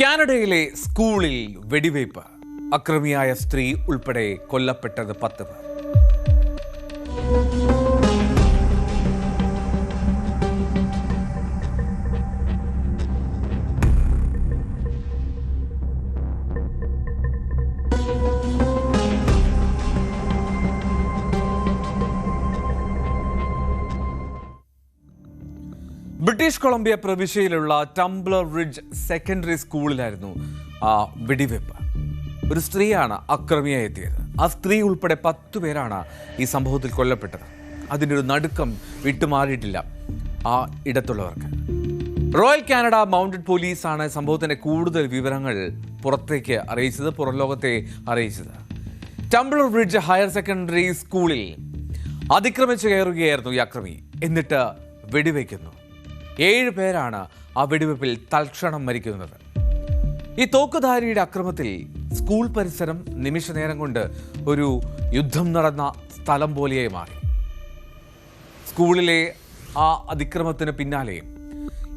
കാനഡയിലെ സ്കൂളിൽ വെടിവയ്പ്. അക്രമിയായ സ്ത്രീ ഉൾപ്പെടെ കൊല്ലപ്പെട്ടത് പത്ത് പേർ. ബ്രിട്ടീഷ് കൊളംബിയ പ്രവിശ്യയിലുള്ള ടംബ്ലർ റിഡ്ജ് സെക്കൻഡറി സ്കൂളിലായിരുന്നു ആ വെടിവെപ്പ്. ഒരു സ്ത്രീയാണ് അക്രമിയായി എത്തിയത്. ആ സ്ത്രീ ഉൾപ്പെടെ പത്തു പേരാണ് ഈ സംഭവത്തിൽ കൊല്ലപ്പെട്ടത്. അതിന്റെ ഒരു നടുക്കം വിട്ടുമാറിയിട്ടില്ല ആ ഇടത്തുള്ളവർക്ക്. റോയൽ കാനഡ മൗണ്ടഡ് പോലീസാണ് സംഭവത്തിന്റെ കൂടുതൽ വിവരങ്ങൾ പുറത്തേക്ക് അറിയിച്ചത് പുറം ലോകത്തെ അറിയിച്ചത്. ടംബ്ലർ റിഡ്ജ് ഹയർ സെക്കൻഡറി സ്കൂളിൽ അതിക്രമിച്ചു കയറുകയായിരുന്നു ഈ അക്രമി. എന്നിട്ട് വെടിവെക്കുന്നു. ഏഴ് പേരാണ് ആ വെടിവെപ്പിൽ തൽക്ഷണം മരിക്കുന്നത്. ഈ തോക്കുധാരിയുടെ അക്രമത്തിൽ സ്കൂൾ പരിസരം നിമിഷ നേരം കൊണ്ട് ഒരു യുദ്ധം നടന്ന സ്ഥലം പോലെയായി മാറി. സ്കൂളിലെ ആ അതിക്രമത്തിന് പിന്നാലെ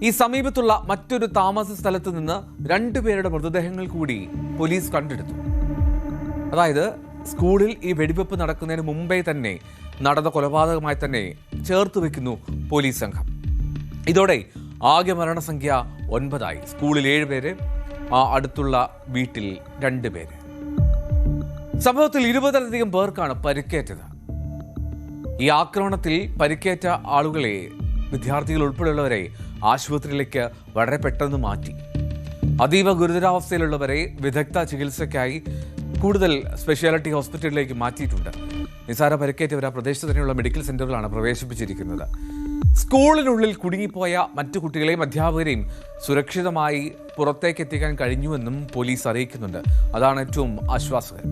ഈ സമീപത്തുള്ള മറ്റൊരു താമസ സ്ഥലത്ത് നിന്ന് രണ്ടുപേരുടെ മൃതദേഹങ്ങൾ കൂടി പോലീസ് കണ്ടെടുത്തു. അതായത് സ്കൂളിൽ ഈ വെടിവെപ്പ് നടക്കുന്നതിന് മുമ്പേ തന്നെ നടന്ന കൊലപാതകമായി തന്നെ ചേർത്ത് വെക്കുന്നു പോലീസ് സംഘം. ഇതോടെ ആകെ മരണസംഖ്യ ഒൻപതായി. സ്കൂളിൽ ഏഴ് പേര് അടുത്തുള്ള വീട്ടിൽ രണ്ട് പേര്. സംഭവത്തിൽ ഇരുപതിലധികം പേർക്കാണ് പരിക്കേറ്റത്. ഈ ആക്രമണത്തിൽ പരിക്കേറ്റ ആളുകളെ വിദ്യാർത്ഥികൾ ഉൾപ്പെടെയുള്ളവരെ ആശുപത്രിയിലേക്ക് വളരെ പെട്ടെന്ന് മാറ്റി. അതീവ ഗുരുതരാവസ്ഥയിലുള്ളവരെ വിദഗ്ധ ചികിത്സയ്ക്കായി കൂടുതൽ സ്പെഷ്യാലിറ്റി ഹോസ്പിറ്റലിലേക്ക് മാറ്റിയിട്ടുണ്ട്. നിസാര പരിക്കേറ്റവർ ആ പ്രദേശത്ത് തന്നെയുള്ള മെഡിക്കൽ സെന്ററുകളാണ് പ്രവേശിപ്പിച്ചിരിക്കുന്നത്. സ്കൂളിനുള്ളിൽ കുടുങ്ങിപ്പോയ മറ്റു കുട്ടികളെയും അധ്യാപകരെയും സുരക്ഷിതമായി പുറത്തേക്ക് എത്തിക്കാൻ കഴിഞ്ഞുവെന്നും പോലീസ് അറിയിക്കുന്നുണ്ട്. അതാണ് ഏറ്റവും ആശ്വാസകരം.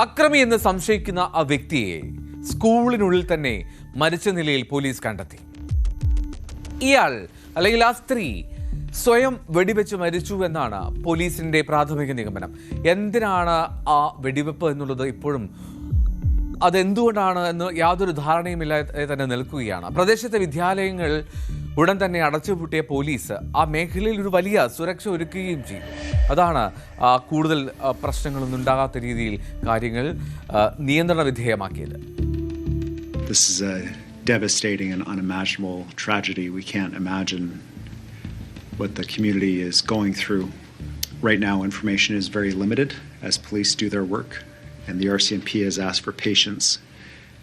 അക്രമി എന്ന് സംശയിക്കുന്ന ആ വ്യക്തിയെ സ്കൂളിനുള്ളിൽ തന്നെ മരിച്ച നിലയിൽ പോലീസ് കണ്ടെത്തി. ഇയാൾ അല്ലെങ്കിൽ ആ സ്ത്രീ സ്വയം വെടിവെച്ച് മരിച്ചു എന്നാണ് പോലീസിന്റെ പ്രാഥമിക നിഗമനം. എന്തിനാണ് ആ വെടിവെപ്പ് എന്നുള്ളത് ഇപ്പോഴും അതെന്തുകൊണ്ടാണ് എന്ന് യാതൊരു ധാരണയുമില്ലാതെ തന്നെ നിൽക്കുകയാണ് പ്രദേശത്തെ വിദ്യാലയങ്ങൾ ഉടൻ തന്നെ അടച്ചുപൂട്ടിയ പോലീസ് ആ മേഖലയിൽ ഒരു വലിയ സുരക്ഷ ഒരുക്കുകയും ചെയ്തു അതാണ് കൂടുതൽ പ്രശ്നങ്ങളൊന്നും ഉണ്ടാകാത്ത രീതിയിൽ കാര്യങ്ങൾ നിയന്ത്രണ വിധേയമാക്കിയത് This is a devastating and unimaginable tragedy. We can't imagine what the community is going through. Right now, information is very limited as police do their work, and the RCMP has asked for patience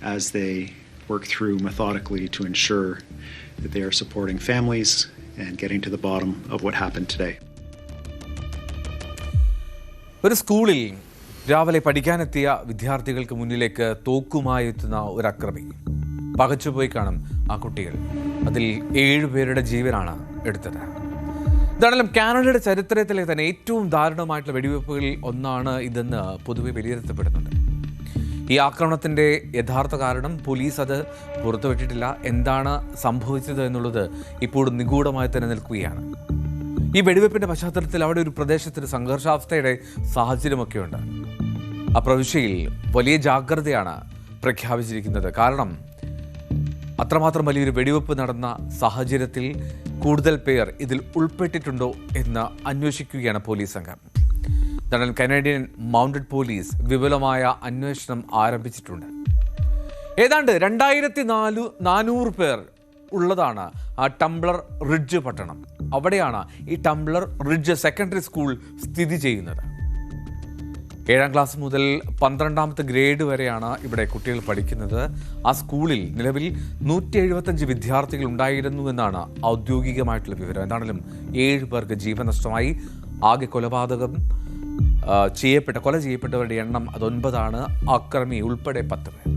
as they work through methodically to ensure that they are supporting families and getting to the bottom of what happened today. ഒരു സ്കൂളിൽ രാവിലെ പഠിക്കാനെത്തിയ വിദ്യാർത്ഥികൾക്ക് മുന്നിലേക്ക് തോക്കുമായി എത്തുന്ന ഒരു അക്രമി പകച്ചുപോയി കാണും ആ കുട്ടികൾ അതിൽ ഏഴുപേരുടെ ജീവനാണ് എടുത്തത് ഇതാണെങ്കിലും കാനഡയുടെ ചരിത്രത്തിലെ തന്നെ ഏറ്റവും ദാരുണമായിട്ടുള്ള വെടിവെപ്പുകളിൽ ഒന്നാണ് ഇതെന്ന് പൊതുവെ വിലയിരുത്തപ്പെടുന്നുണ്ട്. ഈ ആക്രമണത്തിന്റെ യഥാർത്ഥ കാരണം പോലീസ് അത് പുറത്തുവിട്ടിട്ടില്ല. എന്താണ് സംഭവിച്ചത് എന്നുള്ളത് ഇപ്പോഴും നിഗൂഢമായി തന്നെ നിൽക്കുകയാണ്. ഈ വെടിവെപ്പിന്റെ പശ്ചാത്തലത്തിൽ അവിടെ ഒരു പ്രദേശത്തിന് സംഘർഷാവസ്ഥയുടെ സാഹചര്യമൊക്കെയുണ്ട്. ആ പ്രവിശ്യയിൽ വലിയ ജാഗ്രതയാണ് പ്രഖ്യാപിച്ചിരിക്കുന്നത്. കാരണം അത്രമാത്രം വലിയൊരു വെടിവെപ്പ് നടന്ന സാഹചര്യത്തിൽ കൂടുതൽ പേർ ഇതിൽ ഉൾപ്പെട്ടിട്ടുണ്ടോ എന്ന് അന്വേഷിക്കുകയാണ് പോലീസ് സംഘം. എന്നാൽ കനേഡിയൻ മൗണ്ടഡ് പോലീസ് വിപുലമായ അന്വേഷണം ആരംഭിച്ചിട്ടുണ്ട്. ഏതാണ്ട് രണ്ടായിരത്തി നാലു നാനൂറ് പേർ ഉള്ളതാണ് ആ ടംബ്ലർ റിഡ്ജ് പട്ടണം. അവിടെയാണ് ഈ ടംബ്ലർ റിഡ്ജ് സെക്കൻഡറി സ്കൂൾ സ്ഥിതി ചെയ്യുന്നത്. ഏഴാം ക്ലാസ് മുതൽ പന്ത്രണ്ടാമത്തെ ഗ്രേഡ് വരെയാണ് ഇവിടെ കുട്ടികൾ പഠിക്കുന്നത്. ആ സ്കൂളിൽ നിലവിൽ നൂറ്റി എഴുപത്തഞ്ച് വിദ്യാർത്ഥികൾ ഉണ്ടായിരുന്നു എന്നാണ് ഔദ്യോഗികമായിട്ടുള്ള വിവരം. എന്താണെങ്കിലും ഏഴ് പേർക്ക് ജീവൻ നഷ്ടമായി. ആകെ കൊലപാതകം ചെയ്യപ്പെട്ട കൊല ചെയ്യപ്പെട്ടവരുടെ എണ്ണം അതൊൻപതാണ്. അക്രമി ഉൾപ്പെടെ പത്ത് പേർ.